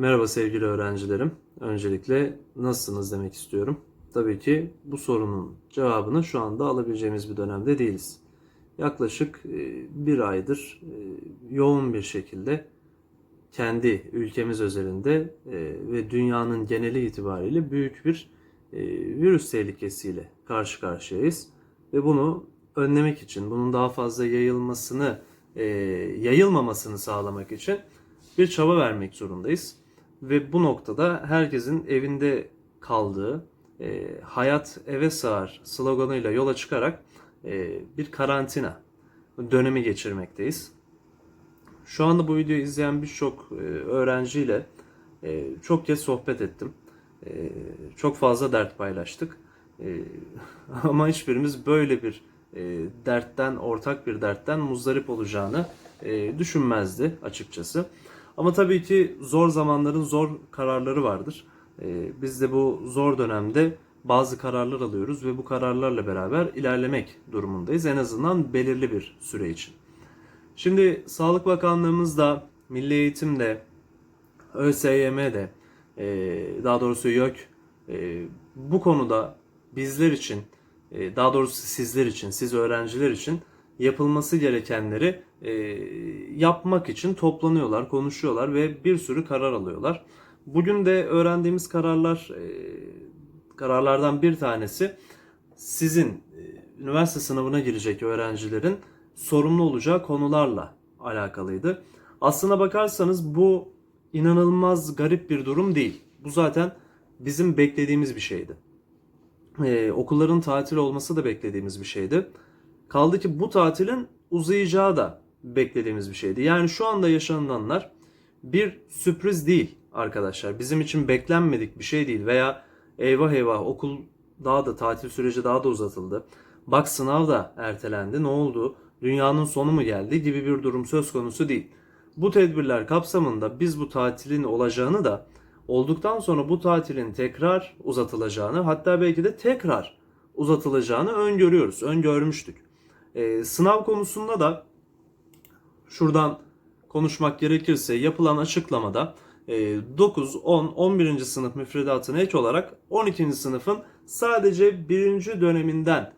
Merhaba sevgili öğrencilerim. Öncelikle nasılsınız demek istiyorum. Tabii ki bu sorunun cevabını şu anda alabileceğimiz bir dönemde değiliz. Yaklaşık e, bir aydır e, yoğun bir şekilde kendi ülkemiz özelinde e, ve dünyanın geneli itibariyle büyük bir virüs tehlikesiyle karşı karşıyayız. Ve bunu önlemek için, bunun daha fazla yayılmasını, yayılmamasını sağlamak için bir çaba vermek zorundayız. Ve bu noktada herkesin evinde kaldığı, e, hayat eve sığar sloganıyla yola çıkarak e, bir karantina dönemi geçirmekteyiz. Şu anda bu videoyu izleyen birçok e, öğrenciyle e, çok kez sohbet ettim. E, çok fazla dert paylaştık. E, ama hiçbirimiz böyle bir e, dertten, ortak bir dertten muzdarip olacağını e, düşünmezdi açıkçası. Ama tabii ki zor zamanların zor kararları vardır. E, biz de bu zor dönemde bazı kararlar alıyoruz ve bu kararlarla beraber ilerlemek durumundayız. En azından belirli bir süre için. Şimdi Sağlık Bakanlığımız da, Milli Eğitim de, ÖSYM de, e, daha doğrusu YÖK e, bu konuda bizler için, e, daha doğrusu sizler için, siz öğrenciler için yapılması gerekenleri e, yapmak için toplanıyorlar, konuşuyorlar ve bir sürü karar alıyorlar. Bugün de öğrendiğimiz kararlar, e, kararlardan bir tanesi sizin e, üniversite sınavına girecek öğrencilerin sorumlu olacağı konularla alakalıydı. Aslına bakarsanız bu inanılmaz garip bir durum değil. Bu zaten bizim beklediğimiz bir şeydi. Ee, okulların tatil olması da beklediğimiz bir şeydi. Kaldı ki bu tatilin uzayacağı da beklediğimiz bir şeydi. Yani şu anda yaşananlar bir sürpriz değil arkadaşlar. Bizim için beklenmedik bir şey değil veya eyvah eyvah okul daha da tatil süreci daha da uzatıldı. Bak sınav da ertelendi. Ne oldu? Dünyanın sonu mu geldi gibi bir durum söz konusu değil. Bu tedbirler kapsamında biz bu tatilin olacağını da olduktan sonra bu tatilin tekrar uzatılacağını hatta belki de tekrar uzatılacağını öngörüyoruz, öngörmüştük. Ee, sınav konusunda da şuradan konuşmak gerekirse yapılan açıklamada e, 9, 10, 11. sınıf müfredatına ek olarak 12. sınıfın sadece birinci döneminden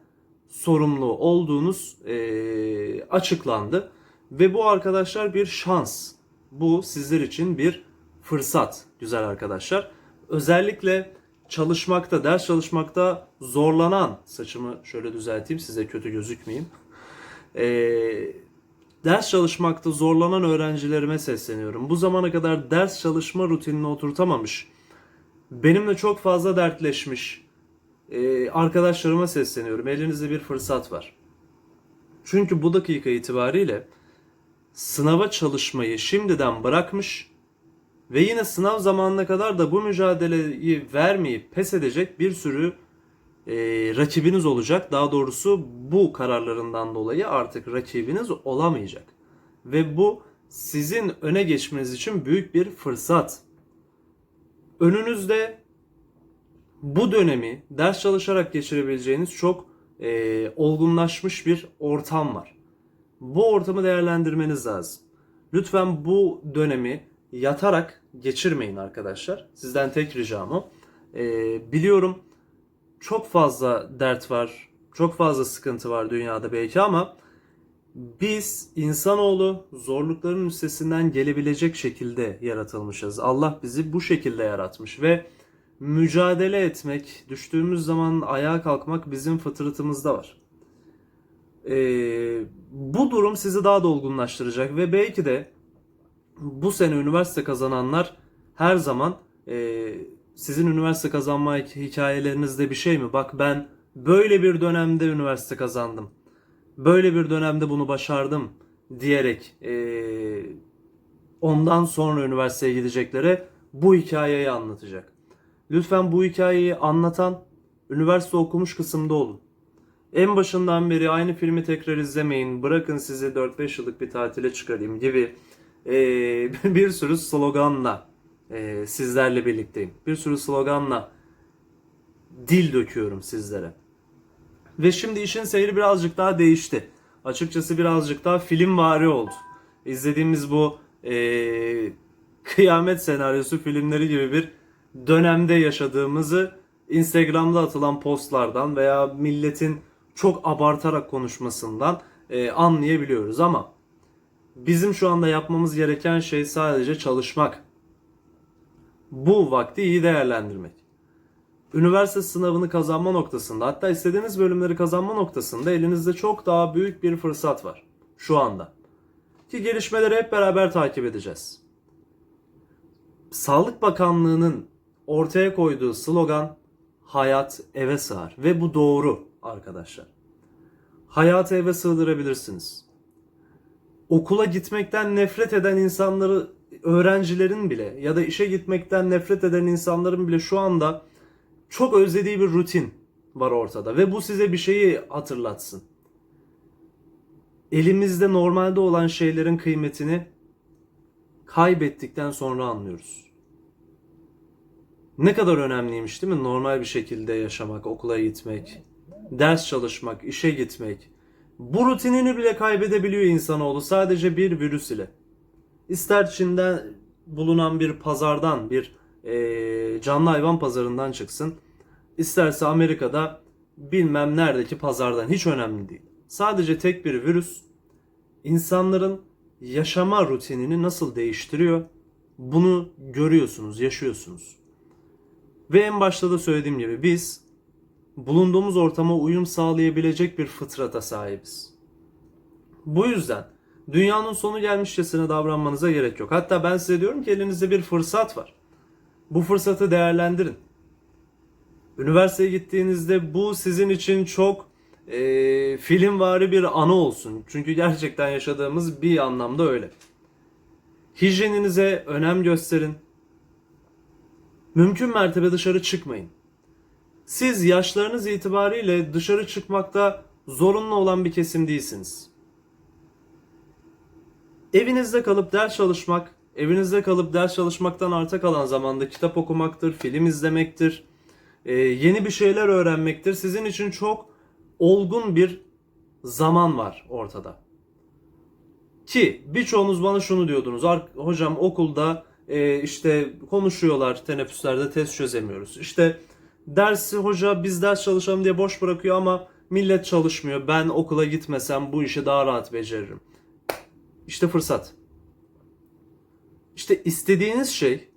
sorumlu olduğunuz e, açıklandı. Ve bu arkadaşlar bir şans. Bu sizler için bir fırsat güzel arkadaşlar. Özellikle çalışmakta, ders çalışmakta zorlanan, saçımı şöyle düzelteyim size kötü gözükmeyeyim. E, ders çalışmakta zorlanan öğrencilerime sesleniyorum. Bu zamana kadar ders çalışma rutinini oturtamamış, benimle çok fazla dertleşmiş, ee, arkadaşlarıma sesleniyorum. Elinizde bir fırsat var. Çünkü bu dakika itibariyle sınava çalışmayı şimdiden bırakmış ve yine sınav zamanına kadar da bu mücadeleyi vermeyip pes edecek bir sürü e, rakibiniz olacak. Daha doğrusu bu kararlarından dolayı artık rakibiniz olamayacak. Ve bu sizin öne geçmeniz için büyük bir fırsat. Önünüzde bu dönemi ders çalışarak geçirebileceğiniz çok e, olgunlaşmış bir ortam var. Bu ortamı değerlendirmeniz lazım. Lütfen bu dönemi yatarak geçirmeyin arkadaşlar. Sizden tek ricam o. E, biliyorum çok fazla dert var, çok fazla sıkıntı var dünyada belki ama biz insanoğlu zorlukların üstesinden gelebilecek şekilde yaratılmışız. Allah bizi bu şekilde yaratmış ve mücadele etmek, düştüğümüz zaman ayağa kalkmak bizim fıtratımızda var. Ee, bu durum sizi daha da olgunlaştıracak ve belki de bu sene üniversite kazananlar her zaman e, sizin üniversite kazanma hikayelerinizde bir şey mi? Bak ben böyle bir dönemde üniversite kazandım. Böyle bir dönemde bunu başardım diyerek e, ondan sonra üniversiteye gideceklere bu hikayeyi anlatacak. Lütfen bu hikayeyi anlatan üniversite okumuş kısımda olun. En başından beri aynı filmi tekrar izlemeyin, bırakın sizi 4-5 yıllık bir tatile çıkarayım gibi e, bir sürü sloganla e, sizlerle birlikteyim. Bir sürü sloganla dil döküyorum sizlere. Ve şimdi işin seyri birazcık daha değişti. Açıkçası birazcık daha film vari oldu. İzlediğimiz bu e, kıyamet senaryosu filmleri gibi bir dönemde yaşadığımızı Instagram'da atılan postlardan veya milletin çok abartarak konuşmasından e, anlayabiliyoruz ama bizim şu anda yapmamız gereken şey sadece çalışmak. Bu vakti iyi değerlendirmek. Üniversite sınavını kazanma noktasında hatta istediğiniz bölümleri kazanma noktasında elinizde çok daha büyük bir fırsat var şu anda. Ki gelişmeleri hep beraber takip edeceğiz. Sağlık Bakanlığı'nın ortaya koyduğu slogan hayat eve sığar ve bu doğru arkadaşlar. Hayatı eve sığdırabilirsiniz. Okula gitmekten nefret eden insanları öğrencilerin bile ya da işe gitmekten nefret eden insanların bile şu anda çok özlediği bir rutin var ortada ve bu size bir şeyi hatırlatsın. Elimizde normalde olan şeylerin kıymetini kaybettikten sonra anlıyoruz. Ne kadar önemliymiş değil mi? Normal bir şekilde yaşamak, okula gitmek, ders çalışmak, işe gitmek. Bu rutinini bile kaybedebiliyor insanoğlu sadece bir virüs ile. İster Çin'de bulunan bir pazardan, bir eee, canlı hayvan pazarından çıksın. İsterse Amerika'da bilmem neredeki pazardan hiç önemli değil. Sadece tek bir virüs insanların yaşama rutinini nasıl değiştiriyor? Bunu görüyorsunuz, yaşıyorsunuz. Ve en başta da söylediğim gibi biz bulunduğumuz ortama uyum sağlayabilecek bir fıtrata sahibiz. Bu yüzden dünyanın sonu gelmişçesine davranmanıza gerek yok. Hatta ben size diyorum ki elinizde bir fırsat var. Bu fırsatı değerlendirin. Üniversiteye gittiğinizde bu sizin için çok e, filmvari bir anı olsun. Çünkü gerçekten yaşadığımız bir anlamda öyle. Hijyeninize önem gösterin. Mümkün mertebe dışarı çıkmayın. Siz yaşlarınız itibariyle dışarı çıkmakta zorunlu olan bir kesim değilsiniz. Evinizde kalıp ders çalışmak, evinizde kalıp ders çalışmaktan arta kalan zamanda kitap okumaktır, film izlemektir, e, yeni bir şeyler öğrenmektir. Sizin için çok olgun bir zaman var ortada. Ki birçoğunuz bana şunu diyordunuz. "Ar- Hocam okulda e, işte konuşuyorlar teneffüslerde test çözemiyoruz. İşte dersi hoca biz ders çalışalım diye boş bırakıyor ama millet çalışmıyor. Ben okula gitmesem bu işi daha rahat beceririm. İşte fırsat. İşte istediğiniz şey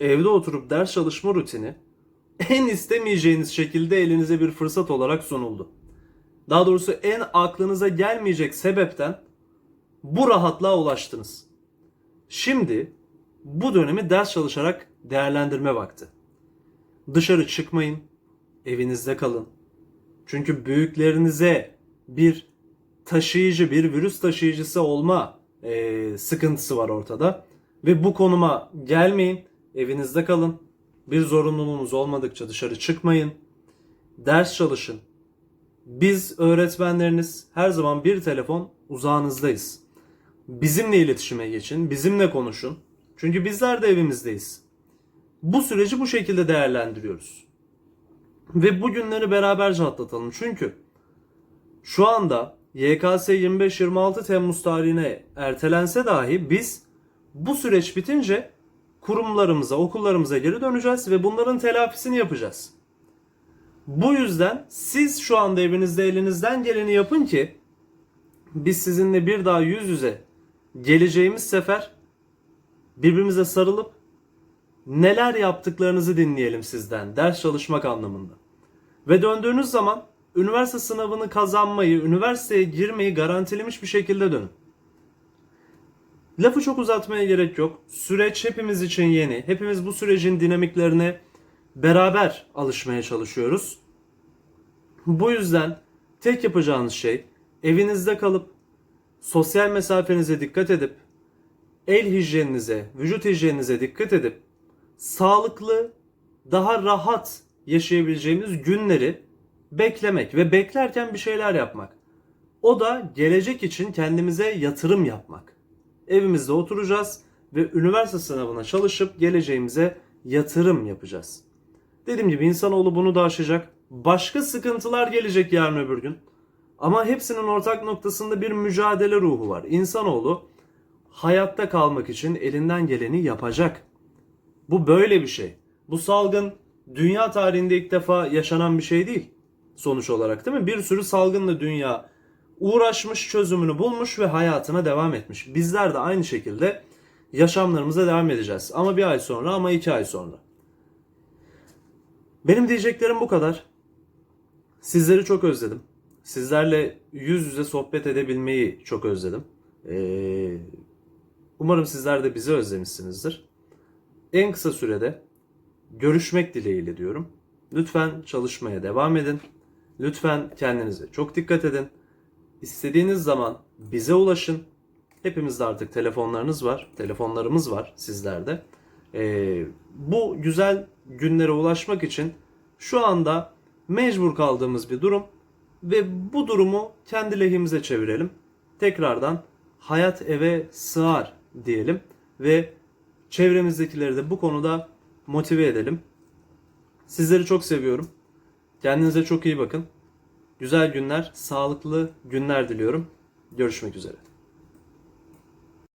evde oturup ders çalışma rutini en istemeyeceğiniz şekilde elinize bir fırsat olarak sunuldu. Daha doğrusu en aklınıza gelmeyecek sebepten bu rahatlığa ulaştınız. Şimdi bu dönemi ders çalışarak değerlendirme vakti. Dışarı çıkmayın, evinizde kalın. Çünkü büyüklerinize bir taşıyıcı, bir virüs taşıyıcısı olma eee, sıkıntısı var ortada. Ve bu konuma gelmeyin, evinizde kalın. Bir zorunluluğunuz olmadıkça dışarı çıkmayın. Ders çalışın. Biz öğretmenleriniz her zaman bir telefon uzağınızdayız. Bizimle iletişime geçin, bizimle konuşun. Çünkü bizler de evimizdeyiz. Bu süreci bu şekilde değerlendiriyoruz. Ve bu günleri beraberce atlatalım. Çünkü şu anda YKS 25-26 Temmuz tarihine ertelense dahi biz bu süreç bitince kurumlarımıza, okullarımıza geri döneceğiz ve bunların telafisini yapacağız. Bu yüzden siz şu anda evinizde elinizden geleni yapın ki biz sizinle bir daha yüz yüze geleceğimiz sefer birbirimize sarılıp neler yaptıklarınızı dinleyelim sizden ders çalışmak anlamında. Ve döndüğünüz zaman üniversite sınavını kazanmayı, üniversiteye girmeyi garantilemiş bir şekilde dönün. Lafı çok uzatmaya gerek yok. Süreç hepimiz için yeni. Hepimiz bu sürecin dinamiklerine beraber alışmaya çalışıyoruz. Bu yüzden tek yapacağınız şey evinizde kalıp sosyal mesafenize dikkat edip el hijyeninize, vücut hijyeninize dikkat edip sağlıklı, daha rahat yaşayabileceğimiz günleri beklemek ve beklerken bir şeyler yapmak. O da gelecek için kendimize yatırım yapmak. Evimizde oturacağız ve üniversite sınavına çalışıp geleceğimize yatırım yapacağız. Dediğim gibi insanoğlu bunu da aşacak. Başka sıkıntılar gelecek yarın öbür gün. Ama hepsinin ortak noktasında bir mücadele ruhu var. İnsanoğlu hayatta kalmak için elinden geleni yapacak. Bu böyle bir şey. Bu salgın dünya tarihinde ilk defa yaşanan bir şey değil sonuç olarak değil mi? Bir sürü salgınla dünya uğraşmış, çözümünü bulmuş ve hayatına devam etmiş. Bizler de aynı şekilde yaşamlarımıza devam edeceğiz. Ama bir ay sonra ama iki ay sonra. Benim diyeceklerim bu kadar. Sizleri çok özledim. Sizlerle yüz yüze sohbet edebilmeyi çok özledim. Ee, umarım sizler de bizi özlemişsinizdir. En kısa sürede görüşmek dileğiyle diyorum. Lütfen çalışmaya devam edin. Lütfen kendinize çok dikkat edin. İstediğiniz zaman bize ulaşın. Hepimizde artık telefonlarınız var. Telefonlarımız var sizlerde. Ee, bu güzel günlere ulaşmak için şu anda mecbur kaldığımız bir durum ve bu durumu kendi lehimize çevirelim. Tekrardan hayat eve sığar diyelim ve çevremizdekileri de bu konuda motive edelim. Sizleri çok seviyorum. Kendinize çok iyi bakın. Güzel günler, sağlıklı günler diliyorum. Görüşmek üzere.